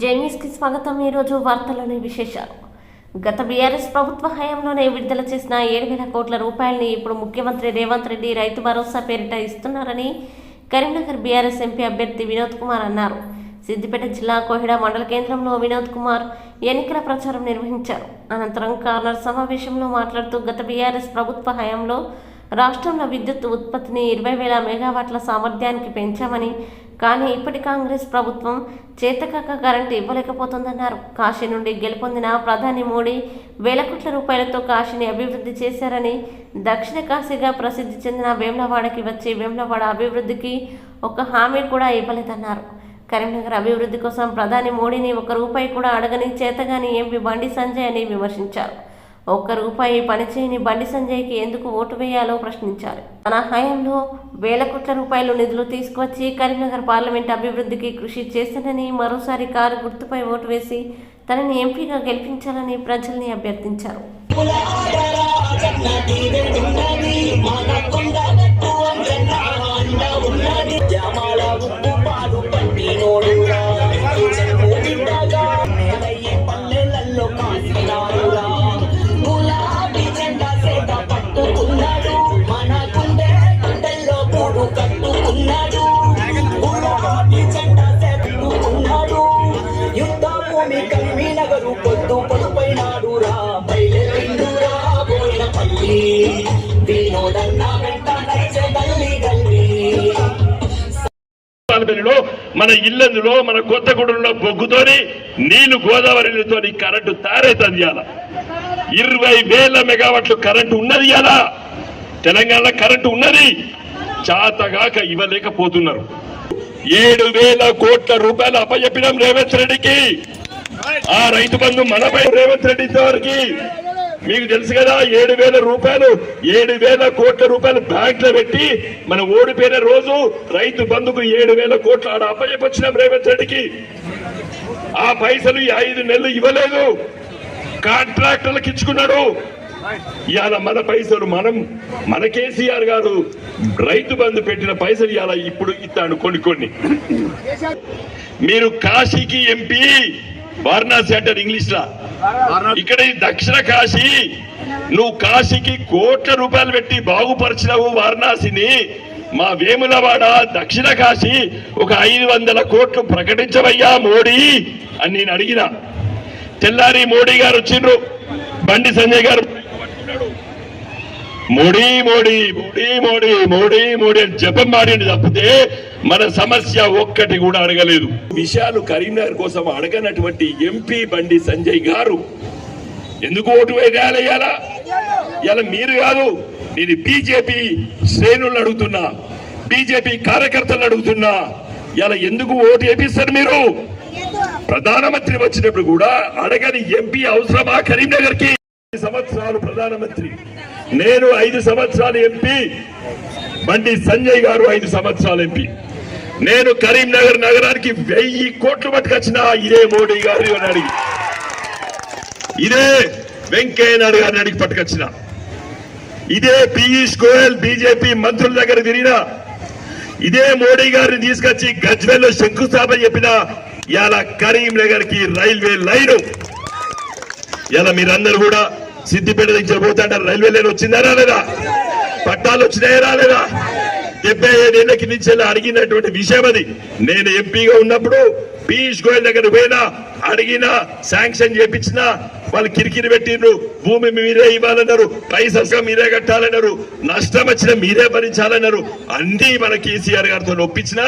జేన్యూస్కి స్వాగతం ఈరోజు వార్తలోని విశేషాలు. గత బీఆర్ఎస్ ప్రభుత్వ హయాంలోనే విడుదల చేసిన ఏడు వేల కోట్ల రూపాయలని ఇప్పుడు ముఖ్యమంత్రి రేవంత్ రెడ్డి రైతు భరోసా పేరిట ఇస్తున్నారని కరీంనగర్ బీఆర్ఎస్ ఎంపీ అభ్యర్థి వినోద్ కుమార్ అన్నారు. సిద్దిపేట జిల్లా కోహిడ మండల కేంద్రంలో వినోద్ కుమార్ ఎన్నికల ప్రచారం నిర్వహించారు. అనంతరం కార్నర్ సమావేశంలో మాట్లాడుతూ గత బీఆర్ఎస్ ప్రభుత్వ హయాంలో రాష్ట్రంలో విద్యుత్ ఉత్పత్తిని ఇరవై వేల మెగావాట్ల సామర్థ్యానికి పెంచామని కానీ ఇప్పటి కాంగ్రెస్ ప్రభుత్వం చేతకాక కరెంటు ఇవ్వలేకపోతుందన్నారు. కాశీ నుండి గెలుపొందిన ప్రధాని మోడీ వేల కోట్ల రూపాయలతో కాశీని అభివృద్ధి చేశారని దక్షిణ కాశీగా ప్రసిద్ధి చెందిన వేములవాడకి వచ్చి వేములవాడ అభివృద్ధికి ఒక హామీ కూడా ఇవ్వలేదన్నారు. కరీంనగర్ అభివృద్ధి కోసం ప్రధాని మోడీని ఒక రూపాయి కూడా అడగని చేతగాని ఎంపీ బండి సంజయ్ అని విమర్శించారు. ఒక్క రూపాయి పనిచేయని బండి సంజయ్కి ఎందుకు ఓటు వేయాలో ప్రశ్నించారు. తన హయాంలో వేల కోట్ల రూపాయలు నిధులు తీసుకువచ్చి కరీంనగర్ పార్లమెంట్ అభివృద్ధికి కృషి చేశానని మరోసారి కారు గుర్తుపై ఓటు వేసి తనని ఎంపీగా గెలిపించాలని ప్రజల్ని అభ్యర్థించారు. భూమి కలిమి నగరు పొద్దు పొడుపైనాడురా బయలుదేరిండురా పోయిన పల్లి. వినోదన్న వెంట నడిచే గల్లి. గల్లి మన ఇల్లెందులో మన కొత్తగూడెంలో బొగ్గుతోని నీళ్ళు గోదావరితో కరెంటు తయారైతుంది ఇవాళ ఇరవై వేల మెగావాట్లు కరెంటు ఉన్నది ఇవాళ తెలంగాణ కరెంటు ఉన్నది. చాతగాక ఇవ్వలేకపోతున్నారు. ఏడు వేల కోట్ల రూపాయలు అప్పచెప్పినాం రేవంత్ రెడ్డికి. ఆ రైతు బంధు మనపై రేవంత్ రెడ్డి ఇంతవరకు మీకు తెలుసు కదా ఏడు వేల రూపాయలు ఏడు వేల కోట్ల రూపాయలు బ్యాంక్లో పెట్టి మన ఓడిపోయిన రోజు రైతు బంధుకు ఏడు వేల కోట్ల ఆడ అప్పచెప్పొచ్చినాం రేవంత్ రెడ్డికి. ఆ పైసలు ఈ ఐదు నెలలు ఇవ్వలేదు. కాంట్రాక్టర్లకు ఇచ్చుకున్నాడు. ఇవాళ మన పైసలు మనం మన కేసీఆర్ గారు రైతు బంధు పెట్టిన పైసలు ఇవాళ ఇప్పుడు ఇస్తాను కొన్ని కొన్ని. మీరు కాశీకి ఎంపీ వారణాసి అంటారు ఇంగ్లీష్ లా ఇక్కడ ఈ దక్షిణ కాశీ నువ్వు కాశీకి కోట్ల రూపాయలు పెట్టి బాగుపరిచినావు వారణాసిని. మా వేములవాడ దక్షిణ కాశీ ఒక ఐదు వందల కోట్లు ప్రకటించవయ్యా మోడీ అని నేను అడిగిన. తెల్లారి మోడీ గారు వచ్చిండ్రు బండి సంజయ్ గారు మోడీ మోడీ మోడీ మోడీ మోడీ మోడీ అని జపం మాడింది తప్పితే మన సమస్య ఒక్కటి కూడా అడగలేదు. విషయాలు కరీంనగర్ కోసం అడగనటువంటి ఎంపీ బండి సంజయ్ గారు ఎందుకు ఓటు వేయాలి ఇలా ఇలా మీరు కాదు నేను బీజేపీ శ్రేణులను అడుగుతున్నా బీజేపీ కార్యకర్తలను అడుగుతున్నా. ఇలా ఎందుకు ఓటు వేపిస్తారు మీరు? ప్రధానమంత్రి వచ్చినప్పుడు కూడా అడగని ఎంపీ అవసరమా కరీంనగర్కి? సంవత్సరాలు ప్రధానమంత్రి. నేను ఐదు సంవత్సరాలు ఎంపీ. బండి సంజయ్ గారు ఐదు సంవత్సరాలు ఎంపీ. నేను కరీంనగర్ నగరానికి వెయ్యి కోట్లు పట్టుకొచ్చిన ఇదే మోడీ గారు అని అడిగి. ఇదే వెంకయ్య నాయుడు గారిని అడిగి పట్టుకొచ్చిన. ఇదే పీయూష్ గోయల్ బీజేపీ మంత్రుల దగ్గర తిరిగిన. ఇదే మోడీ గారిని తీసుకొచ్చి గజ్వేల్లో శంకుస్థాపన చెప్పిన ఇలా కరీంనగర్కి రైల్వే లైన్. ఇలా మీరందరూ కూడా సిద్దిపేట దగ్గర పోతాంటారు రైల్వే లైన్ వచ్చిందా రాలేదా? పట్టాలు వచ్చినాయా రాలేదా? డెబ్బై ఐదేళ్ళ కింద నుంచి అడిగినటువంటి విషయం అది. నేను ఎంపీగా ఉన్నప్పుడు పీయూష్ గోయల్ దగ్గర పోయినా అడిగినా శాంక్షన్ చేపించినా వాళ్ళు కిరికిరి పెట్టిండ్రు భూమి మీరే ఇవ్వాలన్నారు పైసలుగా మీరే కట్టాలన్నారు నష్టం వచ్చిన మీరే భరించాలన్నారు. అన్ని మన కేసీఆర్ గారితో ఒప్పించినా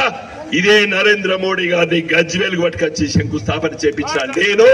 ఇదే నరేంద్ర మోడీ గారిని గజ్వేల్ పట్టుకొచ్చి శంకుస్థాపన చేపించిన. నేను